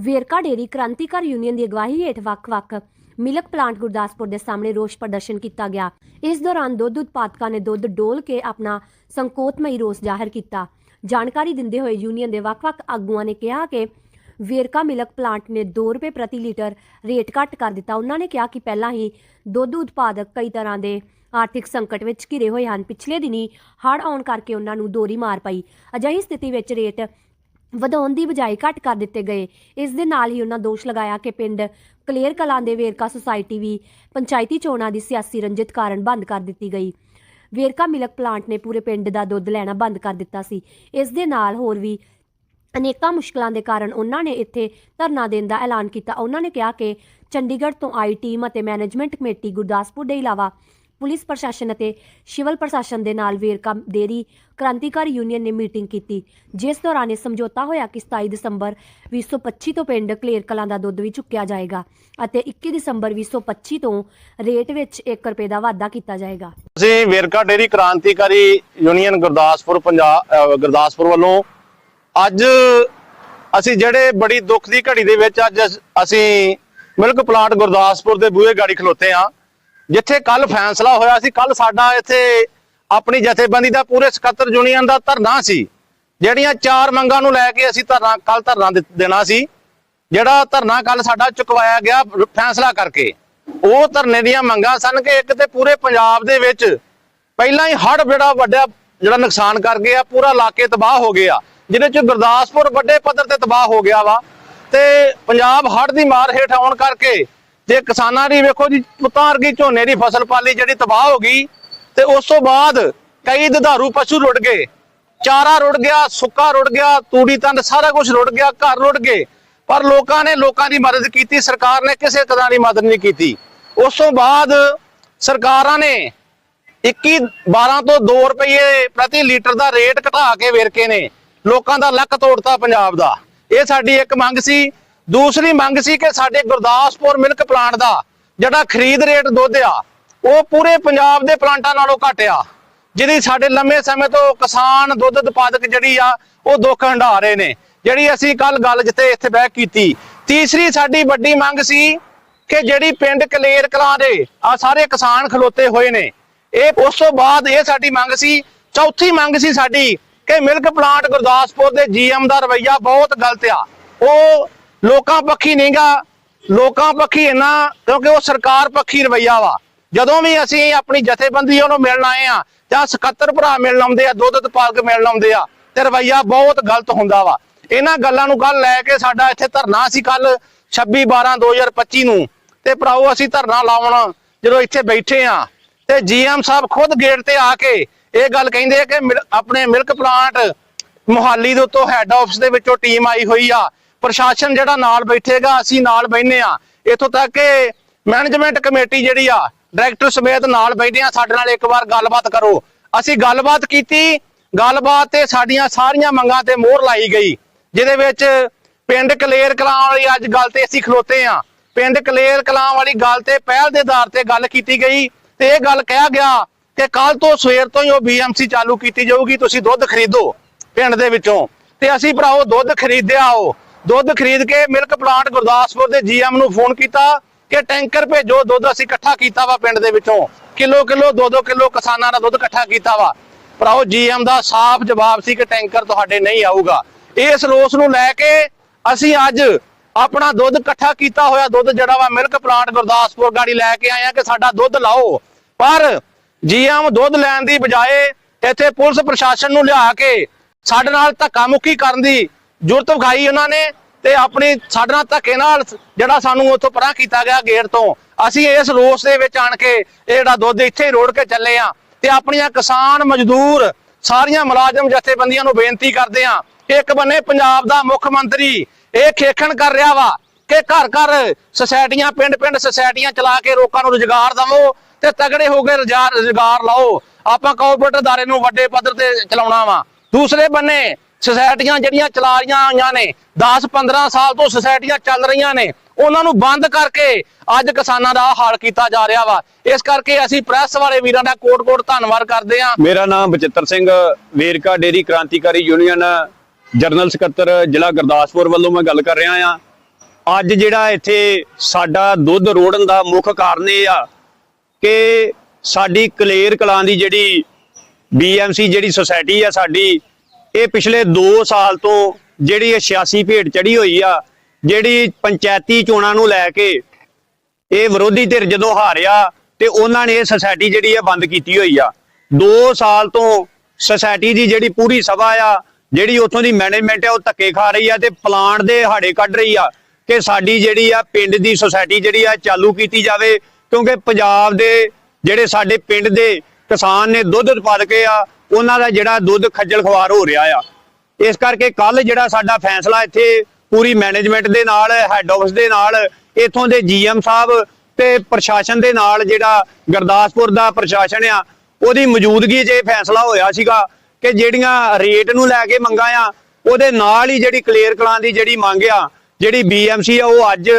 Verka dairy ਕ੍ਰਾਂਤੀਕਾਰ union ਦੀ ਅਗਵਾਈ ਹੇਠ ਵੱਖ-ਵੱਖ ਮਿਲਕ ਪਲਾਂਟ ਗੁਰਦਾਸਪੁਰ ਦੇ ਸਾਹਮਣੇ ਰੋਸ ਪ੍ਰਦਰਸ਼ਨ ਕੀਤਾ ਗਿਆ। ਇਸ ਦੌਰਾਨ ਦੁੱਧ ਉਤਪਾਦਕਾਂ ਨੇ ਦੁੱਧ ਡੋਲ ਕੇ ਆਪਣਾ ਸੰਕੋਚਮਈ ਰੋਸ ਜ਼ਾਹਰ ਕੀਤਾ। ਜਾਣਕਾਰੀ ਦਿੰਦੇ ਹੋਏ ਯੂਨੀਅਨ ਦੇ ਵੱਖ-ਵੱਖ ਆਗੂਆਂ ਨੇ ਕਿਹਾ ਕਿ ਵੇਰਕਾ ਮਿਲਕ ਪਲਾਂਟ ਨੇ 2 ਰੁਪਏ ਪ੍ਰਤੀ ਲੀਟਰ ਰੇਟ ਘੱਟ ਕਰ ਦਿੱਤਾ। ਉਹਨਾਂ ਨੇ ਕਿਹਾ ਕਿ ਪਹਿਲਾਂ ਹੀ ਦੁੱਧ ਉਤਪਾਦਕ ਕਈ ਤਰ੍ਹਾਂ ਦੇ ਆਰਥਿਕ ਸੰਕਟ ਵਿੱਚ ਘਿਰੇ ਹੋਏ ਹਨ। ਪਿਛਲੇ ਦਿਨੀ ਹੜ੍ਹ ਆਉਣ ਕਰਕੇ ਉਹਨਾਂ ਨੂੰ ਦੋਰੀ ਮਾਰ ਪਈ। ਅਜਿਹੀ ਸਥਿਤੀ ਵਿੱਚ ਰੇਟ ਵਧਾਉਣ ਦੀ ਬਜਾਏ ਘੱਟ ਕਰ ਦਿੱਤੇ ਗਏ। ਇਸ ਦੇ ਨਾਲ ਹੀ ਉਹਨਾਂ ਦੋਸ਼ ਲਗਾਇਆ ਕਿ ਪਿੰਡ ਕਲੇਰ ਕਲਾਂ ਦੇ ਵੇਰਕਾ ਸੁਸਾਇਟੀ ਵੀ ਪੰਚਾਇਤੀ ਚੋਣਾਂ ਦੀ ਸਿਆਸੀ ਰੰਜਿਤ ਕਾਰਨ ਬੰਦ ਕਰ ਦਿੱਤੀ ਗਈ। ਵੇਰਕਾ ਮਿਲਕ ਪਲਾਂਟ ਨੇ ਪੂਰੇ ਪਿੰਡ ਦਾ ਦੁੱਧ ਲੈਣਾ ਬੰਦ ਕਰ ਦਿੱਤਾ ਸੀ। ਇਸ ਦੇ ਨਾਲ ਹੋਰ ਵੀ ਅਨੇਕਾਂ ਮੁਸ਼ਕਲਾਂ ਦੇ ਕਾਰਨ ਉਹਨਾਂ ਨੇ ਇੱਥੇ ਧਰਨਾ ਦੇਣ ਦਾ ਐਲਾਨ ਕੀਤਾ। ਉਹਨਾਂ ਨੇ ਕਿਹਾ ਕਿ ਚੰਡੀਗੜ੍ਹ ਤੋਂ ਆਈ ਟੀਮ ਅਤੇ ਮੈਨੇਜਮੈਂਟ ਕਮੇਟੀ ਗੁਰਦਾਸਪੁਰ ਦੇ ਇਲਾਵਾ ਪੁਲਿਸ ਪ੍ਰਸ਼ਾਸਨ ਅਤੇ ਸਿਵਲ ਪ੍ਰਸ਼ਾਸਨ ਦੇ ਨਾਲ ਵੇਰਕਾ ਡੇਰੀ ਕ੍ਰਾਂਤੀਕਾਰੀ ਯੂਨੀਅਨ ਨੇ ਮੀਟਿੰਗ ਕੀਤੀ, ਜਿਸ ਦੌਰਾਨ ਇਹ ਸਮਝੌਤਾ ਹੋਇਆ ਕਿ 27 ਦਸੰਬਰ 2025 ਤੋਂ ਪਿੰਡ ਕਲੇਰ ਕਲਾਂ ਦਾ ਦੁੱਧ ਵੀ ਚੁੱਕਿਆ ਜਾਏਗਾ ਅਤੇ 21 ਦਸੰਬਰ 2025 ਤੋਂ ਰੇਟ ਵਿੱਚ 1 ਰੁਪਏ ਦਾ ਵਾਧਾ ਕੀਤਾ ਜਾਏਗਾ। ਅਸੀਂ ਵੇਰਕਾ ਡੇਰੀ ਕ੍ਰਾਂਤੀਕਾਰੀ ਯੂਨੀਅਨ ਗੁਰਦਾਸਪੁਰ ਪੰਜਾਬ ਗੁਰਦਾਸਪੁਰ ਵੱਲੋਂ ਅੱਜ ਅਸੀਂ ਜਿਹੜੇ ਬੜੀ ਦੁੱਖ ਦੀ ਘੜੀ ਦੇ ਵਿੱਚ ਅੱਜ ਅਸੀਂ ਮਿਲਕ ਪਲਾਂਟ ਗੁਰਦਾਸਪੁਰ ਦੇ ਬੂਹੇ ਗਾੜੀ ਖਲੋਤੇ ਆ ਜਿੱਥੇ ਕੱਲ ਫੈਸਲਾ ਹੋਇਆ ਸੀ ਕੱਲ ਸਾਡਾ ਇੱਥੇ ਆਪਣੀ ਜਥੇਬੰਦੀ ਦਾ ਪੂਰੇ ਸਕੱਤਰ ਯੂਨੀਅਨ ਦਾ ਧਰਨਾ ਸੀ। ਜਿਹੜੀਆਂ ਚਾਰ ਮੰਗਾਂ ਨੂੰ ਲੈ ਕੇ ਅਸੀਂ ਧਰਨਾ ਕੱਲ ਧਰਨਾ ਦੇਣਾ ਸੀ। ਜਿਹੜਾ ਧਰਨਾ ਕੱਲ ਸਾਡਾ ਚੁਕਵਾਇਆ ਗਿਆ ਫੈਸਲਾ ਕਰਕੇ। ਉਹ ਧਰਨੇ ਦੀਆਂ ਮੰਗਾਂ ਸਨ ਕਿ ਇੱਕ ਤੇ ਪੂਰੇ ਪੰਜਾਬ ਦੇ ਵਿੱਚ ਪਹਿਲਾਂ ਹੀ ਹੜ੍ਹ ਬੜਾ ਵੱਡਾ, ਜਿਹੜਾ ਨੁਕਸਾਨ ਕਰ ਗਿਆ, ਪੂਰਾ ਇਲਾਕੇ ਤਬਾਹ ਹੋ ਗਿਆ। ਜਿਹਦੇ ਚ ਗੁਰਦਾਸਪੁਰ ਵੱਡੇ ਪੱਧਰ ਤੇ ਤਬਾਹ ਹੋ ਗਿਆ ਵਾ। ਤੇ ਪੰਜਾਬ ਹੜ੍ਹ ਦੀ ਮਾਰ ਹੇਠ ਆਉਣ ਕਰਕੇ ਤੇ ਕਿਸਾਨਾਂ ਦੀ ਵੇਖੋ ਜੀ ਪੁੱਤਾਂ ਵਰਗੀ ਝੋਨੇ ਦੀ ਫਸਲ ਪਾਲੀ, ਜਿਹੜੀ ਤਬਾਹ ਹੋ ਗਈ, ਤੇ ਉਸ ਤੋਂ ਬਾਅਦ ਕਈ ਦੁਧਾਰੂ ਪਸ਼ੂ ਰੁੜ ਗਏ। ਚਾਰਾ ਰੁੜ ਗਿਆ, ਸੁੱਕਾ ਰੁੜ ਗਿਆ, ਤੂੜੀ ਤੰਦ ਸਾਰਾ ਕੁਝ ਰੁੜ ਗਿਆ, ਘਰ ਰੁੜ ਗਏ। ਪਰ ਲੋਕਾਂ ਨੇ ਲੋਕਾਂ ਦੀ ਮਦਦ ਕੀਤੀ, ਸਰਕਾਰ ਨੇ ਕਿਸੇ ਤਰ੍ਹਾਂ ਦੀ ਮਦਦ ਨਹੀਂ ਕੀਤੀ। ਉਸ ਤੋਂ ਬਾਅਦ ਸਰਕਾਰਾਂ ਨੇ 21 12 ਤੋਂ 2 ਰੁਪਏ ਪ੍ਰਤੀ ਲੀਟਰ ਦਾ ਰੇਟ ਘਟਾ ਕੇ ਵੇਰਕੇ ਨੇ। ਲੋਕਾਂ ਦਾ ਲੱਕ ਤੋੜਤਾ ਪੰਜਾਬ ਦਾ। ਇਹ ਸਾਡੀ ਇੱਕ ਮੰਗ ਸੀ ਦੂਸਰੀ ਮੰਗ ਸੀ ਕਿ ਸਾਡੇ ਗੁਰਦਾਸਪੁਰ ਮਿਲਕ ਪਲਾਂਟ ਦਾ ਜਿਹੜਾ ਖਰੀਦ ਰੇਟ ਦੁੱਧ ਆ, ਉਹ ਪੂਰੇ ਪੰਜਾਬ ਦੇ ਪਲਾਂਟਾਂ ਨਾਲੋਂ ਘੱਟ ਆ। ਜਿਹਦੀ ਸਾਡੇ ਲੰਮੇ ਸਮੇਂ ਤੋਂ ਕਿਸਾਨ ਦੁੱਧ ਉਤਪਾਦਕ ਜਿਹੜੀ ਆ, ਉਹ ਦੁੱਖ ਹੰਢਾ ਰਹੇ ਨੇ। ਜਿਹੜੀ ਅਸੀਂ ਕੱਲ ਗੱਲ ਜਿੱਥੇ ਇੱਥੇ ਬਹਿ ਕੀਤੀ। ਤੀਸਰੀ ਸਾਡੀ ਵੱਡੀ ਮੰਗ ਸੀ ਕਿ ਜਿਹੜੀ ਪਿੰਡ ਕਲੇਰ ਕਲਾਂ ਦੇ ਆ ਸਾਰੇ ਕਿਸਾਨ ਖਲੋਤੇ ਹੋਏ ਨੇ। ਇਹ ਉਸ ਤੋਂ ਬਾਅਦ ਇਹ ਸਾਡੀ ਮੰਗ ਸੀ। ਚੌਥੀ ਮੰਗ ਸੀ ਸਾਡੀ ਕਿ ਮਿਲਕ ਪਲਾਂਟ ਗੁਰਦਾਸਪੁਰ ਦੇ ਜੀਐਮ ਦਾ ਰਵਈਆ ਬਹੁਤ ਗਲਤ ਆ। ਉਹ ਲੋਕਾਂ ਪੱਖੀ ਨਹੀਂਗਾ ਲੋਕਾਂ ਪੱਖੀ ਇਹਨਾਂ ਕਿਉਂਕਿ ਉਹ ਸਰਕਾਰ ਪੱਖੀ ਰਵਈਆ ਵਾ। ਜਦੋਂ ਵੀ ਅਸੀਂ ਆਪਣੀ ਜਥੇਬੰਦੀ ਉਹਨੂੰ ਮਿਲਣ ਆਏ ਆ, ਜਾਂ ਸਕੱਤਰ ਭਰਾ ਮਿਲਣ ਆਉਂਦੇ ਆ, ਦੁੱਧ ਉਤਪਾਦਕ ਮਿਲਣ ਆਉਂਦੇ ਆ, ਤੇ ਰਵਈਆ ਬਹੁਤ ਗਲਤ ਹੁੰਦਾ ਵਾ। ਇਹਨਾਂ ਗੱਲਾਂ ਨੂੰ ਕੱਲ ਲੈ ਕੇ ਸਾਡਾ ਇੱਥੇ ਧਰਨਾ ਸੀ ਕੱਲ 26 12 2025 ਨੂੰ। ਤੇ ਭਰਾਓ, ਅਸੀਂ ਧਰਨਾ ਲਾਉਣ ਜਦੋਂ ਇੱਥੇ ਬੈਠੇ ਆ, ਤੇ ਜੀਐਮ ਸਾਹਿਬ ਖੁਦ ਗੇਟ ਤੇ ਆ ਕੇ ਇਹ ਗੱਲ ਕਹਿੰਦੇ ਆ ਕਿ ਮਿਲ- ਆਪਣੇ ਮਿਲਕ ਪਲਾਂਟ ਮੁਹਾਲੀ ਦੇ ਉੱਤੋਂ ਹੈੱਡ ਆਫਿਸ ਦੇ ਵਿੱਚੋਂ ਟੀਮ ਆਈ ਹੋਈ ਆ। ਪ੍ਰਸ਼ਾਸਨ ਜਿਹੜਾ ਨਾਲ ਬੈਠੇਗਾ, ਅਸੀਂ ਨਾਲ ਬੈਠਨੇ ਆ ਇੱਥੋਂ ਤੱਕ ਕਿ ਮੈਨੇਜਮੈਂਟ ਕਮੇਟੀ ਜਿਹੜੀ ਆ, ਡਾਇਰੈਕਟਰ ਸਮੇਤ ਨਾਲ ਬੈਠੇ ਆ ਸਾਡੇ ਨਾਲ ਇੱਕ ਵਾਰ ਗੱਲਬਾਤ ਕਰੋ। ਅਸੀਂ ਗੱਲਬਾਤ ਕੀਤੀ। ਗੱਲਬਾਤ ਤੇ ਸਾਡੀਆਂ ਸਾਰੀਆਂ ਮੰਗਾਂ ਤੇ ਮੋਹਰ ਲਾਈ ਗਈ, ਜਿਹਦੇ ਵਿੱਚ ਪਿੰਡ ਕਲੇਰ ਕਲਾਂ ਵਾਲੀ ਅੱਜ ਗੱਲ ਤੇ ਅਸੀਂ ਖਲੋਤੇ ਆ ਪਿੰਡ ਕਲੇਰ ਕਲਾਂ ਵਾਲੀ ਗੱਲ ਤੇ ਪਹਿਲ ਦੇ ਆਧਾਰ ਤੇ ਗੱਲ ਕੀਤੀ ਗਈ ਤੇ ਇਹ ਗੱਲ ਕਿਹਾ ਗਿਆ ਕਿ ਕੱਲ ਤੋਂ ਸਵੇਰ ਤੋਂ ਹੀ ਉਹ ਬੀਐਮਸੀ ਚਾਲੂ ਕੀਤੀ ਜਾਊਗੀ, ਤੁਸੀਂ ਦੁੱਧ ਖਰੀਦੋ ਪਿੰਡ ਦੇ ਵਿੱਚੋਂ। ਤੇ ਅਸੀਂ ਭਰਾਓ ਦੁੱਧ ਖਰੀਦਿਆ ਉਹ। ਦੁੱਧ ਖਰੀਦ ਕੇ ਮਿਲਕ ਪਲਾਂਟ ਗੁਰਦਾਸਪੁਰ ਦੇ ਜੀਐਮ ਨੂੰ ਫੋਨ ਕੀਤਾ ਕਿ ਟੈਂਕਰ ਭੇਜੋ, ਦੁੱਧ ਅਸੀਂ ਇਕੱਠਾ ਕੀਤਾ ਵਾ ਪਿੰਡ ਦੇ ਵਿੱਚੋਂ। ਕਿਲੋ ਕਿਲੋ, ਦੋ ਦੋ ਕਿਲੋ ਕਿਸਾਨਾਂ ਦਾ ਦੁੱਧ ਇਕੱਠਾ ਕੀਤਾ ਵਾ। ਭਰਾਓ, ਜੀਐਮ ਦਾ ਸਾਫ਼ ਜਵਾਬ ਸੀ ਕਿ ਟੈਂਕਰ ਤੁਹਾਡੇ ਨਹੀਂ ਆਊਗਾ। ਇਸ ਰੋਸ ਨੂੰ ਲੈ ਕੇ ਅਸੀਂ ਅੱਜ ਆਪਣਾ ਦੁੱਧ ਇਕੱਠਾ ਕੀਤਾ ਹੋਇਆ ਦੁੱਧ ਜਿਹੜਾ ਵਾ ਮਿਲਕ ਪਲਾਂਟ ਗੁਰਦਾਸਪੁਰ ਗਾੜੀ ਲੈ ਕੇ ਆਏ ਆ ਕਿ ਸਾਡਾ ਦੁੱਧ ਲਾਓ। ਪਰ ਜੀਐਮ ਦੁੱਧ ਲੈਣ ਦੀ ਬਜਾਏ ਇੱਥੇ ਪੁਲਿਸ ਪ੍ਰਸ਼ਾਸਨ ਨੂੰ ਲਿਆ ਕੇ ਸਾਡੇ ਨਾਲ ਧੱਕਾ ਮੁੱਕੀ ਕਰਨ ਦੀ ਜੁਰਤ ਵਿਖਾਈ ਉਹਨਾਂ ਨੇ ਤੇ ਆਪਣੀ ਸਾਡੇ ਨਾਲ ਧੱਕੇ ਨਾਲ ਜਿਹੜਾ ਸਾਨੂੰ ਉੱਥੋਂ ਪਰਾਂ ਕੀਤਾ ਗਿਆ ਗੇਟ ਤੋਂ। ਅਸੀਂ ਇਸ ਰੋਸ ਦੇ ਵਿੱਚ ਆਣ ਕੇ ਇਹ ਜਿਹੜਾ ਦੁੱਧ ਇੱਥੇ ਹੀ ਰੋੜ ਕੇ ਚੱਲੇ ਆ ਤੇ ਆਪਣੀਆਂ ਕਿਸਾਨ ਮਜ਼ਦੂਰ ਸਾਰੀਆਂ ਮੁਲਾਜ਼ਮ ਜਥੇਬੰਦੀਆਂ ਨੂੰ ਬੇਨਤੀ ਕਰਦੇ ਆ ਇੱਕ ਬੰਨੇ ਪੰਜਾਬ ਦਾ ਮੁੱਖ ਮੰਤਰੀ ਇਹ ਖੇਖਣ ਕਰ ਰਿਹਾ ਵਾ ਕਿ ਘਰ ਘਰ ਸੁਸਾਇਟੀਆਂ, ਪਿੰਡ ਪਿੰਡ ਸੁਸਾਇਟੀਆਂ ਚਲਾ ਕੇ ਲੋਕਾਂ ਨੂੰ ਰੁਜ਼ਗਾਰ ਦਵੋ ਤੇ ਤਗੜੇ ਹੋ ਕੇ ਰੁਜ਼ਗਾਰ ਰੁਜ਼ਗਾਰ ਲਾਓ। ਆਪਾਂ ਕਾਰਪੋਰੇਟ ਅਦਾਰੇ ਨੂੰ ਵੱਡੇ ਪੱਧਰ ਤੇ ਚਲਾਉਣਾ ਵਾ। ਦੂਸਰੇ ਬੰਨੇ ਸੁਸਾਇਟੀਆਂ ਜਿਹੜੀਆਂ ਚਲਾ ਰਹੀਆਂ ਆਈਆਂ ਨੇ 10 15 ਸਾਲ ਤੋਂ ਸੁਸਾਇਟੀਆਂ ਚੱਲ ਰਹੀਆਂ ਨੇ, ਉਹਨਾਂ ਨੂੰ ਬੰਦ ਕਰਕੇ ਅੱਜ ਕਿਸਾਨਾਂ ਦਾ ਆਹ ਹਾਲ ਕੀਤਾ ਜਾ ਰਿਹਾ ਵਾ। ਇਸ ਕਰਕੇ ਅਸੀਂ ਪ੍ਰੈਸ ਵਾਲੇ ਵੀਰਾਂ ਦਾ ਕੋਟ-ਕੋਟ ਧੰਨਵਾਦ ਕਰਦੇ ਹਾਂ। ਮੇਰਾ ਨਾਮ ਬਚਿੱਤਰ ਸਿੰਘ, ਵੇਰਕਾ ਡੇਰੀ ਕ੍ਰਾਂਤੀਕਾਰੀ ਯੂਨੀਅਨ, ਜਨਰਲ ਸਕੱਤਰ, ਜ਼ਿਲ੍ਹਾ ਗੁਰਦਾਸਪੁਰ ਵੱਲੋਂ ਮੈਂ ਗੱਲ ਕਰ ਰਿਹਾ ਆ ਅੱਜ ਜਿਹੜਾ ਇੱਥੇ ਸਾਡਾ ਦੁੱਧ ਰੋੜਨ ਦਾ ਮੁੱਖ ਕਾਰਨ ਇਹ ਆ ਕਿ ਸਾਡੀ ਕਲੇਰ ਕਲਾਂ ਦੀ ਜਿਹੜੀ ਬੀਐਮਸੀ ਜਿਹੜੀ ਸੁਸਾਇਟੀ ਆ ਸਾਡੀ ਇਹ ਪਿਛਲੇ 2 ਸਾਲ ਤੋਂ ਜਿਹੜੀ ਇਹ 86 ਭੇਡ ਚੜੀ ਹੋਈ ਆ, ਜਿਹੜੀ ਪੰਚਾਇਤੀ ਚੋਣਾਂ ਨੂੰ ਲੈ ਕੇ ਇਹ ਵਿਰੋਧੀ ਧਿਰ ਜਦੋਂ ਹਾਰਿਆ ਤੇ ਉਹਨਾਂ ਨੇ ਇਹ ਸੁਸਾਇਟੀ ਜਿਹੜੀ ਆ ਬੰਦ ਕੀਤੀ ਹੋਈ ਆ। 2 ਸਾਲ ਤੋਂ ਸੁਸਾਇਟੀ ਦੀ ਜਿਹੜੀ ਪੂਰੀ ਸਭਾ ਆ, ਜਿਹੜੀ ਉੱਥੋਂ ਦੀ ਮੈਨੇਜਮੈਂਟ ਆ, ਉਹ ਧੱਕੇ ਖਾ ਰਹੀ ਆ ਤੇ ਪਲਾਂਟ ਦੇ ਹਾੜੇ ਕੱਢ ਰਹੀ ਆ ਕਿ ਸਾਡੀ ਜਿਹੜੀ ਆ ਪਿੰਡ ਦੀ ਸੁਸਾਇਟੀ ਜਿਹੜੀ ਆ ਚਾਲੂ ਕੀਤੀ ਜਾਵੇ, ਕਿਉਂਕਿ ਪੰਜਾਬ ਦੇ ਜਿਹੜੇ ਸਾਡੇ ਪਿੰਡ ਦੇ ਕਿਸਾਨ ਨੇ ਦੁੱਧ ਉਤਪਾਦਕੇ ਆ ਉਹਨਾਂ ਦਾ ਜਿਹੜਾ ਦੁੱਧ ਖੱਜਲ ਖਵਾਰ ਹੋ ਰਿਹਾ ਆ। ਇਸ ਕਰਕੇ ਕੱਲ ਜਿਹੜਾ ਸਾਡਾ ਫੈਸਲਾ ਇੱਥੇ ਪੂਰੀ ਮੈਨੇਜਮੈਂਟ ਦੇ ਨਾਲ ਹੈੱਡ ਆਫਿਸ ਦੇ ਨਾਲ, ਇਥੋਂ ਦੇ ਜੀਐਮ ਸਾਹਿਬ ਤੇ ਪ੍ਰਸ਼ਾਸਨ ਦੇ ਨਾਲ ਜਿਹੜਾ ਗੁਰਦਾਸਪੁਰ ਦਾ ਪ੍ਰਸ਼ਾਸਨ ਆ, ਉਹਦੀ ਮੌਜੂਦਗੀ 'ਚ ਇਹ ਫੈਸਲਾ ਹੋਇਆ ਸੀਗਾ ਕਿ ਜਿਹੜੀਆਂ ਰੇਟ ਨੂੰ ਲੈ ਕੇ ਮੰਗਾਂ ਆ, ਉਹਦੇ ਨਾਲ ਹੀ ਜਿਹੜੀ ਕਲੀਅਰ ਕਲਾਂ ਦੀ ਜਿਹੜੀ ਮੰਗ ਆ, ਜਿਹੜੀ ਬੀਐਮਸੀ ਆ, ਉਹ ਅੱਜ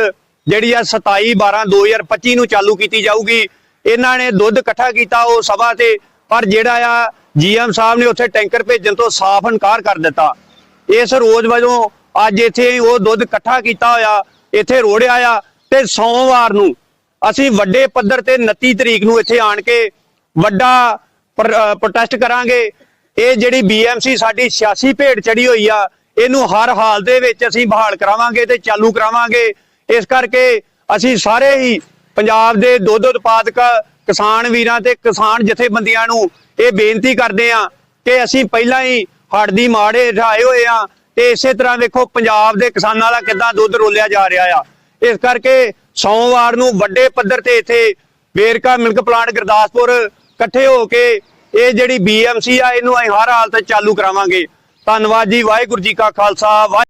ਜਿਹੜੀ ਆ 27 12 2025 ਨੂੰ ਚਾਲੂ ਕੀਤੀ ਜਾਊਗੀ। ਇਹਨਾਂ ਨੇ ਦੁੱਧ ਇਕੱਠਾ ਕੀਤਾ ਉਹ ਸਭਾ ਤੇ ਪਰ ਜਿਹੜਾ ਆ ਜੀਐਮ ਸਾਹਿਬ ਨੇ ਉੱਥੇ ਟੈਂਕਰ ਭੇਜਣ ਤੋਂ ਸਾਫ਼ ਇਨਕਾਰ ਕਰ ਦਿੱਤਾ। ਇਸ ਰੋਜ਼ ਵਜੋਂ ਅੱਜ ਇੱਥੇ ਉਹ ਦੁੱਧ ਇਕੱਠਾ ਕੀਤਾ ਹੋਇਆ, ਇੱਥੇ ਰੋੜਿਆ ਆ ਤੇ ਸੋਮਵਾਰ ਨੂੰ ਅਸੀਂ ਵੱਡੇ ਪੱਧਰ ਤੇ 29 ਤਰੀਕ ਨੂੰ ਇੱਥੇ ਆਣ ਕੇ ਵੱਡਾ ਪ੍ਰੋਟੈਸਟ ਕਰਾਂਗੇ। ਇਹ ਜਿਹੜੀ ਬੀਐਮਸੀ ਸਾਡੀ 86 ਭੇਡ ਚੜੀ ਹੋਈ ਆ, ਇਹਨੂੰ ਹਰ ਹਾਲ ਦੇ ਵਿੱਚ ਅਸੀਂ ਬਹਾਲ ਕਰਾਵਾਂਗੇ ਤੇ ਚਾਲੂ ਕਰਾਵਾਂਗੇ। ਇਸ ਕਰਕੇ ਅਸੀਂ ਸਾਰੇ ਹੀ ਪੰਜਾਬ ਦੇ ਦੁੱਧ ਉਤਪਾਦਕ ਕਿਸਾਨ ਵੀਰਾਂ ਤੇ ਕਿਸਾਨ ਜਥੇਬੰਦੀਆਂ ਨੂੰ ਇਹ ਬੇਨਤੀ ਕਰਦੇ ਆ ਕਿ ਅਸੀਂ ਪਹਿਲਾਂ ਹੀ ਹੜ੍ਹ ਦੀ ਮਾੜੇ ਠਾਏ ਹੋਏ ਆ ਤੇ ਇਸੇ ਤਰ੍ਹਾਂ ਵੇਖੋ ਪੰਜਾਬ ਦੇ ਕਿਸਾਨਾਂ ਦਾ ਕਿੱਦਾਂ ਦੁੱਧ ਰੋਲਿਆ ਜਾ ਰਿਹਾ ਆ। ਇਸ ਕਰਕੇ ਸੋਮਵਾਰ ਨੂੰ ਵੱਡੇ ਪੱਧਰ ਤੇ ਇੱਥੇ ਵੇਰਕਾ ਮਿਲਕ ਪਲਾਂਟ ਗੁਰਦਾਸਪੁਰ ਇਕੱਠੇ ਹੋ ਕੇ ਇਹ ਜਿਹੜੀ ਬੀਐਮਸੀ ਆ, ਇਹਨੂੰ ਅਸੀਂ ਹਰ ਹਾਲਤ ਚਾਲੂ ਕਰਾਵਾਂਗੇ। ਧੰਨਵਾਦ ਜੀ, ਵਾਹਿਗੁਰੂ ਜੀ ਕਾ ਖਾਲਸਾ, ਵਾਹਿ